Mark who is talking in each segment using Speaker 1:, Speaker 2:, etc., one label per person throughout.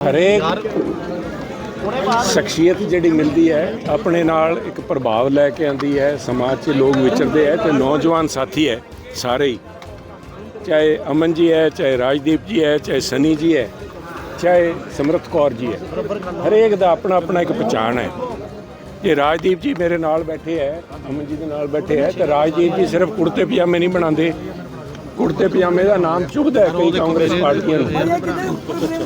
Speaker 1: ਹਰੇਕ ਸ਼ਖਸੀਅਤ ਜਿਹੜੀ ਮਿਲਦੀ ਹੈ, ਆਪਣੇ ਨਾਲ ਇੱਕ ਪ੍ਰਭਾਵ ਲੈ ਕੇ ਆਂਦੀ ਹੈ, ਸਮਾਜ 'ਚ ਲੋਕ ਵਿਚਰਦੇ ਹੈ ਤੇ ਨੌਜਵਾਨ ਸਾਥੀ ਹੈ, ਸਾਰੇ ਹੀ। ਚਾਹੇ ਅਮਨ ਜੀ ਹੈ, ਚਾਹੇ ਰਾਜਦੀਪ ਜੀ ਹੈ, ਚਾਹੇ ਸਨੀ ਜੀ ਹੈ, ਚਾਹੇ ਸਮਰਥ ਕੌਰ ਜੀ ਹੈ, ਹਰੇਕ ਦਾ ਆਪਣਾ ਆਪਣਾ ਇੱਕ ਪਛਾਣ ਹੈ। ਜੇ ਰਾਜਦੀਪ ਜੀ ਮੇਰੇ ਨਾਲ ਬੈਠੇ ਹੈ, ਅਮਨ ਜੀ ਦੇ ਨਾਲ ਬੈਠੇ ਹੈ, ਤੇ ਰਾਜਦੀਪ ਜੀ ਸਿਰਫ ਕੁੜਤੇ ਪਜਾਮੇ ਨਹੀਂ ਬਣਾਉਂਦੇ ਕੁੜਤੇ ਪਜਾਮੇ ਦਾ ਨਾਮ ਚੁਭਦਾ ਹੈ ਕਈ ਕਾਂਗਰਸ ਪਾਰਟੀਆਂ ਨੂੰ।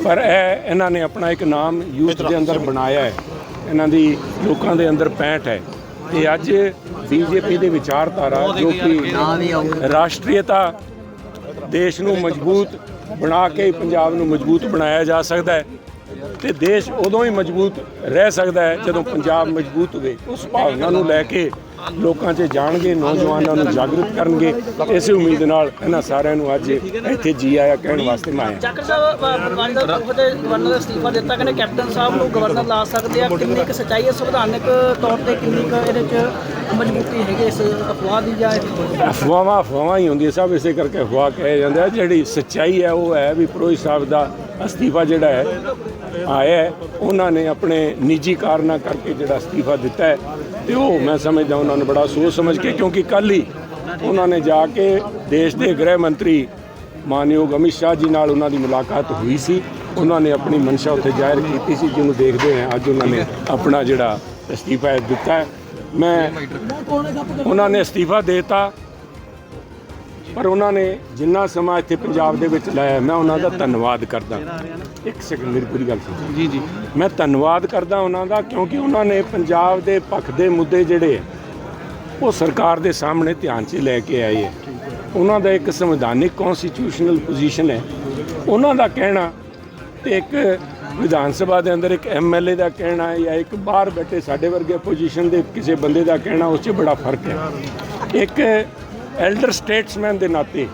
Speaker 1: ਪਰ ਇਹ ਇਹਨਾਂ ਨੇ ਆਪਣਾ ਇੱਕ ਨਾਮ ਯੂਥ ਦੇ ਅੰਦਰ ਬਣਾਇਆ ਹੈ। ਇਹਨਾਂ ਦੀ ਲੋਕਾਂ ਦੇ ਅੰਦਰ ਪੈਂਠ ਹੈ। ਤੇ ਅੱਜ ਬੀਜੇਪੀ ਦੇ ਵਿਚਾਰਧਾਰਾ ਜੋ ਕਿ ਰਾਸ਼ਟਰੀਅਤਾ ਦੇਸ਼ ਨੂੰ ਮਜ਼ਬੂਤ ਬਣਾ ਕੇ ਪੰਜਾਬ ਨੂੰ ਮਜ਼ਬੂਤ ਬਣਾਇਆ ਜਾ ਸਕਦਾ ਹੈ। ਤੇ ਦੇਸ਼ ਉਦੋਂ ਹੀ ਮਜ਼ਬੂਤ ਰਹਿ ਸਕਦਾ ਹੈ ਜਦੋਂ ਪੰਜਾਬ ਮਜ਼ਬੂਤ ਹੋਵੇ। ਉਸ ਭਾਵਨਾ ਨੂੰ ਲੈ ਕੇ ਲੋਕਾਂ 'ਚ ਜਾਣਗੇ ਨੌਜਵਾਨਾਂ ਨੂੰ ਜਾਗਰੂਕ ਕਰਨਗੇ। ਇਸੇ ਉਮੀਦ ਨਾਲ ਇਹਨਾਂ ਸਾਰਿਆਂ ਨੂੰ ਅੱਜ ਇੱਥੇ ਜੀ ਆਇਆ ਕਹਿਣ ਵਾਸਤੇ ਮੈਂ ਆਇਆ।
Speaker 2: ਜਾਖੜ ਸਾਹਿਬ ਗਵਰਨਰ ਦਾ ਤੇ ਗਵਰਨਰ ਦਾ ਅਸਤੀਫਾ ਦਿੱਤਾ ਕਹਿੰਦੇ ਕੈਪਟਨ ਸਾਹਿਬ ਨੂੰ ਗਵਰਨਰ ਲਾ ਸਕਦੇ ਆ। ਕਿੰਨੀ ਕੁ ਸੱਚਾਈ ਹੈ? ਸੰਵਿਧਾਨਕ ਤੌਰ ਤੇ ਕਿੰਨੀ ਕੁ ਇਹਦੇ ਚ ਮਜ਼ਬੂਤੀ ਹੈਗੀ ਇਸ ਅਫਵਾਹ ਦੀ ਜਾਂ
Speaker 1: ਅਫਵਾਹਾਂ ਅਫਵਾਹਾਂ ਹੀ ਹੁੰਦੀਆਂ ਸਭ ਇਸੇ ਕਰਕੇ ਅਫਵਾਹ ਕਹੇ ਜਾਂਦੇ ਆ ਜਿਹੜੀ ਸੱਚਾਈ ਹੈ ਉਹ ਹੈ ਵੀ ਪ੍ਰੋਹਿਤ ਸਾਹਿਬ ਦਾ ਅਸਤੀਫਾ ਜਿਹੜਾ ਹੈ ਆਇਆ ਹੈ, ਉਹਨਾਂ ਨੇ ਆਪਣੇ ਨਿੱਜੀ ਕਾਰਨਾਂ ਕਰਕੇ ਜਿਹੜਾ ਅਸਤੀਫਾ ਦਿੱਤਾ ਹੈ। ਤੇ ਉਹ ਮੈਂ ਸਮਝਦਾ ਉਹਨਾਂ ਨੂੰ ਬੜਾ ਸੋਚ ਸਮਝ ਕੇ ਕਿਉਂਕਿ ਕੱਲ ਹੀ ਉਹਨਾਂ ਨੇ ਜਾ ਕੇ ਦੇਸ਼ ਦੇ ਗ੍ਰਹਿ ਮੰਤਰੀ ਮਾਨਯੋਗ ਅਮਿਤ ਸ਼ਾਹ ਜੀ ਨਾਲ ਉਹਨਾਂ ਦੀ ਮੁਲਾਕਾਤ ਹੋਈ ਸੀ। ਉਹਨਾਂ ਨੇ ਆਪਣੀ ਮਨਸ਼ਾ ਉੱਥੇ ਜ਼ਾਹਿਰ ਕੀਤੀ ਸੀ ਜਿਹਨੂੰ ਦੇਖਦੇ ਹੋਏ ਅੱਜ ਉਹਨਾਂ ਨੇ ਆਪਣਾ ਜਿਹੜਾ ਅਸਤੀਫਾ ਹੈ ਦਿੱਤਾ ਹੈ। ਮੈਂ ਉਹਨਾਂ ਨੇ ਅਸਤੀਫਾ ਦੇਤਾ। ਪਰ ਉਹਨਾਂ ਨੇ ਜਿੰਨਾ ਸਮਾਂ ਇੱਥੇ ਪੰਜਾਬ ਦੇ ਵਿੱਚ ਲਾਇਆ ਮੈਂ ਉਹਨਾਂ ਦਾ ਧੰਨਵਾਦ ਕਰਦਾ। ਇੱਕ ਸੈਕਿੰਡ ਮੇਰੀ ਪੂਰੀ ਗੱਲ ਸੁਣੋ।
Speaker 3: ਜੀ ਜੀ।
Speaker 1: ਮੈਂ ਧੰਨਵਾਦ ਕਰਦਾ ਉਹਨਾਂ ਦਾ ਕਿਉਂਕਿ ਉਹਨਾਂ ਨੇ ਪੰਜਾਬ ਦੇ ਪੱਖ ਦੇ ਮੁੱਦੇ ਜਿਹੜੇ ਉਹ ਸਰਕਾਰ ਦੇ ਸਾਹਮਣੇ ਧਿਆਨ 'ਚ ਲੈ ਕੇ ਆਏ ਹੈ ਉਹਨਾਂ ਦਾ ਇੱਕ ਸੰਵਿਧਾਨਿਕ ਕਨਸਟੀਟਿਊਸ਼ਨਲ ਪੋਜੀਸ਼ਨ ਹੈ। ਉਹਨਾਂ ਦਾ ਕਹਿਣਾ ਤੇ ਇੱਕ ਵਿਧਾਨ ਸਭਾ ਦੇ ਅੰਦਰ ਇੱਕ ਐਮਐਲਏ ਦਾ ਕਹਿਣਾ ਹੈ ਜਾਂ ਇੱਕ ਬਾਹਰ ਬੈਠੇ ਸਾਡੇ ਵਰਗੇ ਪੋਜੀਸ਼ਨ ਦੇ ਕਿਸੇ ਬੰਦੇ ਦਾ ਕਹਿਣਾ ਉਸ 'ਚ ਬੜਾ ਫ਼ਰਕ ਹੈ। ਇੱਕ ਐਲਡਰ ਸਟੇਟਸਮੈਨ ਦੇ ਨਾਤੇ,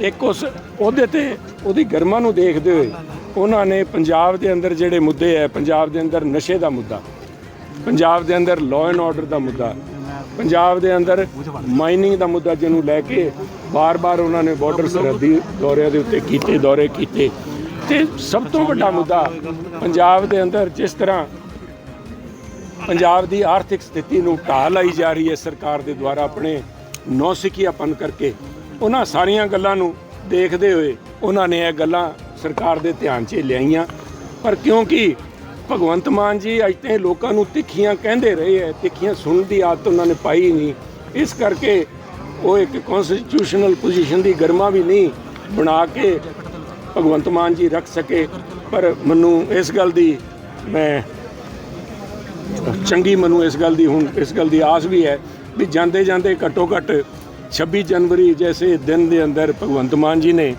Speaker 1: ਇੱਕ ਉਸ, ਉਹਦੇ ਤੇ ਉਹਦੀ ਗਰਮਾ ਨੂੰ ਦੇਖਦੇ ਹੋਏ ਉਹਨਾਂ ਨੇ ਪੰਜਾਬ ਦੇ ਅੰਦਰ ਜਿਹੜੇ ਮੁੱਦੇ ਹੈ ਪੰਜਾਬ ਦੇ ਅੰਦਰ ਨਸ਼ੇ ਦਾ ਮੁੱਦਾ, ਪੰਜਾਬ ਦੇ ਅੰਦਰ ਲਾਅ ਐਂਡ ਆਰਡਰ ਦਾ ਮੁੱਦਾ, ਪੰਜਾਬ ਦੇ ਅੰਦਰ ਮਾਈਨਿੰਗ ਦਾ ਮੁੱਦਾ ਜਿਹਨੂੰ ਲੈ ਕੇ ਬਾਰ-ਬਾਰ ਉਹਨਾਂ ਨੇ ਬਾਰਡਰ ਸਰਹੱਦੀ ਦੌਰਿਆਂ ਦੇ ਉੱਤੇ ਕੀਤੇ, ਦੌਰੇ ਕੀਤੇ। ਤੇ ਸਭ ਤੋਂ ਵੱਡਾ ਮੁੱਦਾ ਪੰਜਾਬ ਦੇ ਅੰਦਰ ਜਿਸ ਤਰ੍ਹਾਂ ਪੰਜਾਬ ਦੀ ਆਰਥਿਕ ਸਥਿਤੀ ਨੂੰ ਢਾਹ ਲਾਈ ਜਾ ਰਹੀ ਹੈ ਸਰਕਾਰ ਦੇ ਦੁਆਰਾ ਆਪਣੇ ਨੌਸਿੱਖਿਆਪਨ ਕਰਕੇ ਉਹਨਾਂ ਸਾਰੀਆਂ ਗੱਲਾਂ ਨੂੰ ਦੇਖਦੇ ਹੋਏ ਉਹਨਾਂ ਨੇ ਇਹ ਗੱਲਾਂ ਸਰਕਾਰ ਦੇ ਧਿਆਨ 'ਚ ਲਿਆਈਆਂ। ਪਰ ਕਿਉਂਕਿ ਭਗਵੰਤ ਮਾਨ ਜੀ ਅੱਜ ਤੇ ਲੋਕਾਂ ਨੂੰ ਤਿੱਖੀਆਂ ਕਹਿੰਦੇ ਰਹੇ ਹੈ, ਤਿੱਖੀਆਂ ਸੁਣਨ ਦੀ ਆਦਤ ਉਹਨਾਂ ਨੇ ਪਾਈ ਨਹੀਂ। ਇਸ ਕਰਕੇ ਉਹ ਇੱਕ ਕਨਸਟੀਟਿਊਸ਼ਨਲ ਪੋਜੀਸ਼ਨ ਦੀ ਗਰਮਾ ਵੀ ਨਹੀਂ ਬਣਾ ਕੇ ਭਗਵੰਤ ਮਾਨ ਜੀ ਰੱਖ ਸਕੇ। ਪਰ ਮੈਨੂੰ ਇਸ ਗੱਲ ਦੀ ਮੈਂ ਚੰਗੀ, ਮੈਨੂੰ ਇਸ ਗੱਲ ਦੀ ਹੁਣ ਇਸ ਗੱਲ ਦੀ ਆਸ ਵੀ ਹੈ ਵੀ ਜਾਂਦੇ ਜਾਂਦੇ ਘੱਟੋ ਘੱਟ 26 ਜਨਵਰੀ ਜੈਸੇ ਦਿਨ ਦੇ ਅੰਦਰ ਭਗਵੰਤ ਮਾਨ ਜੀ ਨੇ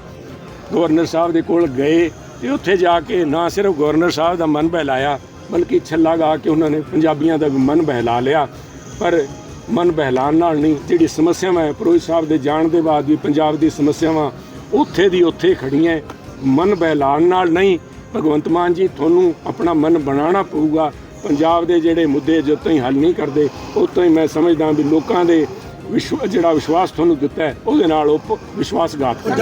Speaker 1: ਗਵਰਨਰ ਸਾਹਿਬ ਦੇ ਕੋਲ ਗਏ ਤੇ ਉੱਥੇ ਜਾ ਕੇ ਨਾ ਸਿਰਫ ਗਵਰਨਰ ਸਾਹਿਬ ਦਾ ਮਨ ਬਹਿਲਾਇਆ, ਬਲਕਿ ਛੱਲਾ ਗਾ ਕੇ ਉਹਨਾਂ ਨੇ ਪੰਜਾਬੀਆਂ ਦਾ ਵੀ ਮਨ ਬਹਿਲਾ ਲਿਆ। ਪਰ ਮਨ ਬਹਿਲਾਉਣ ਨਾਲ ਨਹੀਂ, ਜਿਹੜੀ ਸਮੱਸਿਆਵਾਂ ਹੈ, ਪ੍ਰੋਹਿਤ ਸਾਹਿਬ ਦੇ ਜਾਣ ਦੇ ਬਾਅਦ ਵੀ ਪੰਜਾਬ ਦੀ ਸਮੱਸਿਆਵਾਂ ਉੱਥੇ ਦੀ ਉੱਥੇ ਖੜੀਆਂ ਮਨ ਬਹਿਲਾਉਣ ਨਾਲ ਨਹੀਂ, ਭਗਵੰਤ ਮਾਨ ਜੀ ਤੁਹਾਨੂੰ ਆਪਣਾ ਮਨ ਬਣਾਉਣਾ ਪਊਗਾ। ਪੰਜਾਬ ਦੇ ਜਿਹੜੇ ਮੁੱਦੇ ਜਦੋਂ ਤਾਈਂ ਹੱਲ ਨਹੀਂ ਕਰਦੇ ਉਦੋਂ ਹੀ ਮੈਂ ਸਮਝਦਾ ਵੀ ਲੋਕਾਂ ਦੇ ਵਿਸ਼ਵ ਜਿਹੜਾ ਵਿਸ਼ਵਾਸ ਤੁਹਾਨੂੰ ਦਿੱਤਾ ਹੈ ਉਹਦੇ ਨਾਲ ਉਹ ਵਿਸ਼ਵਾਸਘਾਤ ਕਰ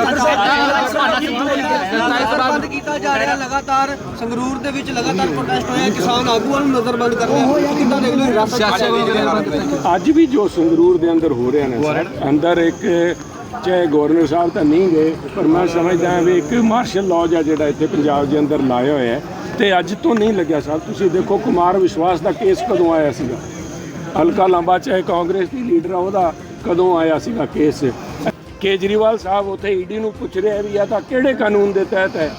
Speaker 4: ਨਜ਼ਰਬੰਦ ਕੀਤਾ ਜਾ ਰਿਹਾ ਲਗਾਤਾਰ ਸੰਗਰੂਰ ਦੇ ਵਿੱਚ ਲਗਾਤਾਰ ਪ੍ਰੋਟੈਸਟ ਹੋਇਆ ਕਿਸਾਨ ਆਗੂਆਂ ਨੂੰ ਨਜ਼ਰਬੰਦ ਕਰ ਰਿਹਾ ਕਿੱਦਾਂ ਦੇਖ ਲਓ ਹਿਰਾਸਤ
Speaker 1: ਅੱਜ ਵੀ ਜੋ ਸੰਗਰੂਰ ਦੇ ਅੰਦਰ ਹੋ ਰਿਹਾ ਨਾ ਅੰਦਰ ਇੱਕ ਚਾਹੇ ਗਵਰਨਰ ਸਾਹਿਬ ਤਾਂ ਨਹੀਂ ਗਏ ਪਰ ਮੈਂ ਸਮਝਦਾ ਹਾਂ ਵੀ ਇੱਕ ਮਾਰਸ਼ਲ ਲਾਅ ਜਿਹਾ ਜਿਹੜਾ ਇੱਥੇ ਪੰਜਾਬ ਦੇ ਅੰਦਰ ਲਾਇਆ ਹੋਇਆ ਹੈ ਤੇ ਅੱਜ ਤੋਂ ਨਹੀਂ ਲੱਗਿਆ ਸਾਹਿਬ। ਤੁਸੀਂ ਦੇਖੋ ਕੁਮਾਰ ਵਿਸ਼ਵਾਸ ਦਾ ਕੇਸ ਕਦੋਂ ਆਇਆ ਸੀਗਾ? ਹਲਕਾ ਲੰਬਾ ਚਾਹੇ ਕਾਂਗਰਸ ਦੀ ਲੀਡਰ ਆ, ਉਹਦਾ ਕਦੋਂ ਆਇਆ ਸੀਗਾ ਕੇਸ? ਕੇਜਰੀਵਾਲ ਸਾਹਿਬ ਉੱਥੇ ਈਡੀ ਨੂੰ ਪੁੱਛ ਰਿਹਾ ਵੀ ਆ ਤਾਂ ਕਿਹੜੇ ਕਾਨੂੰਨ ਦੇ ਤਹਿਤ ਹੈ?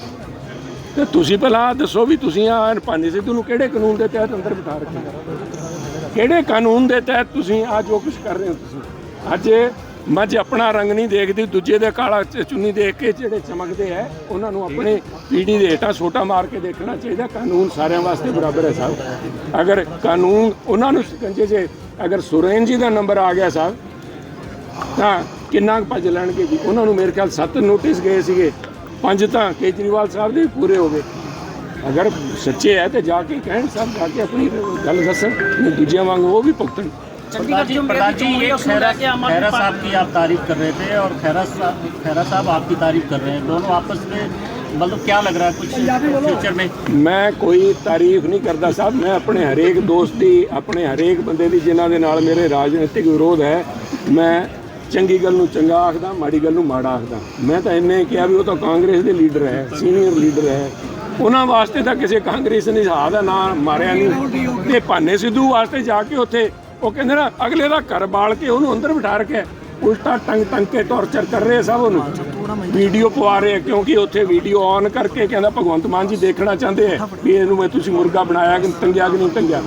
Speaker 1: ਤੇ ਤੁਸੀਂ ਪਹਿਲਾਂ ਦੱਸੋ ਵੀ ਤੁਸੀਂ ਆ ਪਾਨੀ ਸਿੱਧੂ ਨੂੰ ਕਿਹੜੇ ਕਾਨੂੰਨ ਦੇ ਤਹਿਤ ਅੰਦਰ ਬਿਠਾ ਰੱਖਿਆ? ਕਿਹੜੇ ਕਾਨੂੰਨ ਦੇ ਤਹਿਤ ਤੁਸੀਂ ਆ ਜੋ ਕੁਝ ਕਰ ਰਹੇ ਹੋ ਤੁਸੀਂ? ਅੱਜ ਮੱਝ ਆਪਣਾ ਰੰਗ ਨਹੀਂ ਦੇਖਦੀ, ਦੂਜੇ ਦੇ ਕਾਲਾ ਚੁੰਨੀ ਦੇਖ ਕੇ ਜਿਹੜੇ ਚਮਕਦੇ ਹੈ ਉਹਨਾਂ ਨੂੰ ਆਪਣੇ ਪੀੜੀ ਦੇ ਹੇਠਾਂ ਛੋਟਾ ਮਾਰ ਕੇ ਦੇਖਣਾ ਚਾਹੀਦਾ। ਕਾਨੂੰਨ ਸਾਰਿਆਂ ਵਾਸਤੇ ਬਰਾਬਰ ਹੈ ਸਾਹਿਬ। ਅਗਰ ਕਾਨੂੰਨ ਉਹਨਾਂ ਨੂੰ ਸ਼ਿਕੰਜੇ 'ਚ ਅਗਰ ਸੁਰੇਨ ਜੀ ਦਾ ਨੰਬਰ ਆ ਗਿਆ ਸਾਹਿਬ, ਤਾਂ ਕਿੰਨਾ ਕੁ ਭੱਜ ਲੈਣਗੇ ਜੀ? ਉਹਨਾਂ ਨੂੰ ਮੇਰੇ ਖਿਆਲ ਸੱਤ ਨੋਟਿਸ ਗਏ ਸੀਗੇ। ਪੰਜ ਤਾਂ ਕੇਜਰੀਵਾਲ ਸਾਹਿਬ ਦੇ ਪੂਰੇ ਹੋ ਗਏ। ਅਗਰ ਸੱਚੇ ਹੈ ਤੇ ਜਾ ਕੇ ਕਹਿਣ ਸਾਹਿਬ, ਜਾ ਕੇ ਆਪਣੀ ਗੱਲ ਦੱਸਣ ਦੂਜਿਆਂ ਵਾਂਗ ਉਹ ਵੀ ਭੁਗਤਣ।
Speaker 2: ਚੰਡੀਗੜ੍ਹ ਜੋ ਮੇਰੀ ਚੋਣ ਹੈ ਉਸ ਨੂੰ ਲੈ ਕੇ ਆਮ ਆਦਮੀ
Speaker 3: खैरा
Speaker 2: पार्टी
Speaker 3: साहब की आप तारीफ कर रहे थे और खैरा साहब खैरा साहब आपकी तारीफ कर रहे हैं दोनों आपस में मतलब क्या लग रहा है कुछ फ्यूचर में
Speaker 1: ਮੈਂ ਕੋਈ ਤਾਰੀਫ ਨਹੀਂ ਕਰਦਾ ਸਾਹਿਬ ਮੈਂ ਆਪਣੇ ਹਰੇਕ ਦੋਸਤ ਦੀ ਆਪਣੇ ਹਰੇਕ ਬੰਦੇ ਦੀ ਜਿਨ੍ਹਾਂ ਦੇ ਨਾਲ ਮੇਰੇ ਰਾਜਨੀਤਿਕ ਵਿਰੋਧ ਹੈ ਮੈਂ ਚੰਗੀ ਗੱਲ ਨੂੰ ਚੰਗਾ ਆਖਦਾ ਮਾੜੀ ਗੱਲ ਨੂੰ ਮਾੜਾ ਆਖਦਾ ਮੈਂ ਤਾਂ ਇੰਨੇ ਕਿਹਾ ਵੀ ਉਹ ਤਾਂ ਕਾਂਗਰਸ ਦੇ ਲੀਡਰ ਹੈ ਸੀਨੀਅਰ ਲੀਡਰ ਹੈ ਉਹਨਾਂ ਵਾਸਤੇ ਤਾਂ ਕਿਸੇ ਕਾਂਗਰਸ ਨੇ ਹਾਹ ਦਾ ਨਾਂ ਮਾਰਿਆ ਨਹੀਂ ਤੇ ਭਾਨੇ ਸਿੱਧੂ ਵਾਸਤੇ ਜਾ ਕੇ ਉੱਥੇ ਉਹ ਕਹਿੰਦੇ ਨਾ ਅਗਲੇ ਦਾ ਘਰ ਬਾਲ ਕੇ ਉਹਨੂੰ ਅੰਦਰ ਬਿਠਾ ਰੱਖਿਆ। ਉਲਟਾ ਟੰਗ ਟੰਗ ਕੇ ਟੌਰਚਰ ਕਰ ਰਹੇ ਸਭ ਉਹਨੂੰ। ਵੀਡੀਓ ਪਵਾ ਰਹੇ ਕਿਉਂਕਿ ਉੱਥੇ ਵੀਡੀਓ ਔਨ ਕਰਕੇ ਕਹਿੰਦਾ ਭਗਵੰਤ ਮਾਨ ਜੀ ਦੇਖਣਾ ਚਾਹੁੰਦੇ ਆ ਵੀ ਇਹਨੂੰ ਮੈਂ ਤੁਸੀਂ ਮੁਰਗਾ ਬਣਾਇਆ ਕਿ ਟੰਗਿਆ ਕਿ ਨਹੀਂ ਟੰਗਿਆ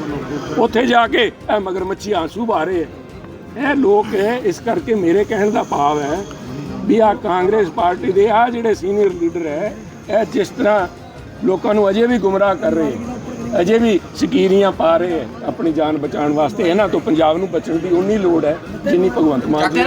Speaker 1: ਉੱਥੇ ਜਾ ਕੇ ਇਹ ਮਗਰਮੱਛੀ ਆਂਸੂ ਬਹਾ ਰਹੇ ਇਹ ਲੋਕ ਇਸ ਕਰਕੇ ਮੇਰੇ ਕਹਿਣ ਦਾ ਭਾਵ ਹੈ ਵੀ ਆ ਕਾਂਗਰਸ ਪਾਰਟੀ ਦੇ ਆ ਜਿਹੜੇ ਸੀਨੀਅਰ ਲੀਡਰ ਹੈ ਇਹ ਜਿਸ ਤਰ੍ਹਾਂ ਲੋਕਾਂ ਨੂੰ ਅਜੇ ਵੀ ਗੁੰਮਰਾਹ ਕਰ ਰਹੇ ਅਜੇ ਵੀ ਸਕੀਰੀਆਂ ਪਾ ਰਹੇ ਹੈ ਆਪਣੀ ਜਾਨ ਬਚਾਉਣ ਵਾਸਤੇ। ਇਹਨਾਂ ਤੋਂ ਪੰਜਾਬ ਨੂੰ ਬਚਣ ਦੀ ਉਨੀ ਲੋੜ ਹੈ ਜਿੰਨੀ ਭਗਵੰਤ ਮਾਨ ਜੀ।